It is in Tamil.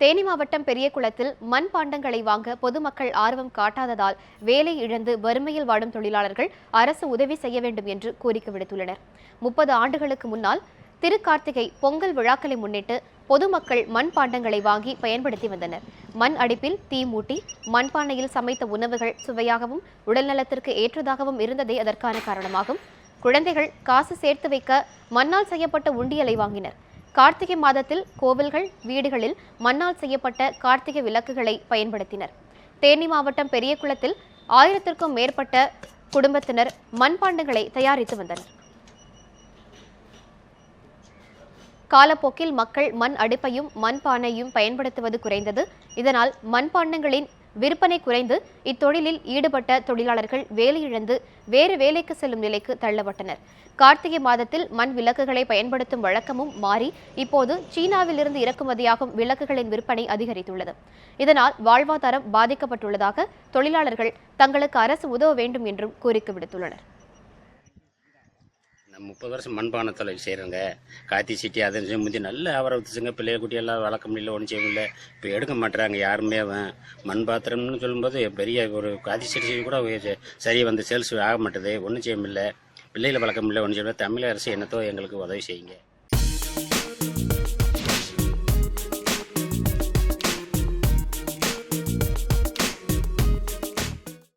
தேனி மாவட்டம் பெரியகுளத்தில் மண் பாண்டங்களை வாங்க பொதுமக்கள் ஆர்வம் காட்டாததால் வேலை இழந்து வறுமையில் வாடும் தொழிலாளர்கள் அரசு உதவி செய்ய வேண்டும் என்று கோரிக்கை விடுத்துள்ளனர். முப்பது ஆண்டுகளுக்கு முன்னால் திருக்கார்த்திகை பொங்கல் விழாக்களை முன்னிட்டு பொதுமக்கள் மண் பாண்டங்களை வாங்கி பயன்படுத்தி வந்தனர். மண் அடுப்பில் தீ மூட்டி மண்பானையில் சமைத்த உணவுகள் சுவையாகவும் உடல்நலத்திற்கு ஏற்றதாகவும் இருந்ததே அதற்கான காரணமாகும். குழந்தைகள் காசு சேர்த்து வைக்க மண்ணால் செய்யப்பட்ட உண்டியலை வாங்கினர். கார்த்திகை மாதத்தில் கோவில்கள் வீடுகளில் மண்ணால் செய்யப்பட்ட கார்த்திகை விளக்குகளை பயன்படுத்தினர். தேனி மாவட்டம் பெரியகுளத்தில் ஆயிரத்திற்கும் மேற்பட்ட குடும்பத்தினர் மண்பாண்டங்களை தயாரித்து வந்தனர். காலப்போக்கில் மக்கள் மண் அடுப்பையும் மண்பானையும் பயன்படுத்துவது குறைந்தது. இதனால் மண்பாண்டங்களின் விற்பனை குறைந்து இத்தொழிலில் ஈடுபட்ட தொழிலாளர்கள் வேலையிழந்து வேறு வேலைக்கு செல்லும் நிலைக்கு தள்ளப்பட்டனர். கார்த்திகை மாதத்தில் மண் விளக்குகளை பயன்படுத்தும் வழக்கமும் மாறி இப்போது சீனாவிலிருந்து இறக்குமதியாகும் விளக்குகளின் விற்பனை அதிகரித்துள்ளது. இதனால் வாழ்வாதாரம் பாதிக்கப்பட்டுள்ளதாக தொழிலாளர்கள் தங்களுக்கு அரசு உதவ வேண்டும் என்றும் கோரிக்கை விடுத்துள்ளனர். முப்பது வருஷம் மண்பானை தொழில் செய்கிறேங்க காத்தி சீட்டி அதை செஞ்சு முந்தி நல்ல அவரை வச்சுங்க பிள்ளைய குட்டியெல்லாம் வளர்க்க முடியல ஒன்றும் செய்ய முடியல. இப்போ எடுக்க மாட்டுறாங்க யாருமே அவன் மண் பாத்திரம்னு சொல்லும்போது பெரிய ஒரு காத்தி சீட்டி கூட சரியாக வந்து சேல்ஸ் ஆக மாட்டுது ஒன்றும் செய்ய முடியல. பிள்ளைகளை வளர்க்க முடியல ஒன்றும் செய்ய முடியல. தமிழ் அரசு என்னத்தோ எங்களுக்கு உதவி செய்யுங்க.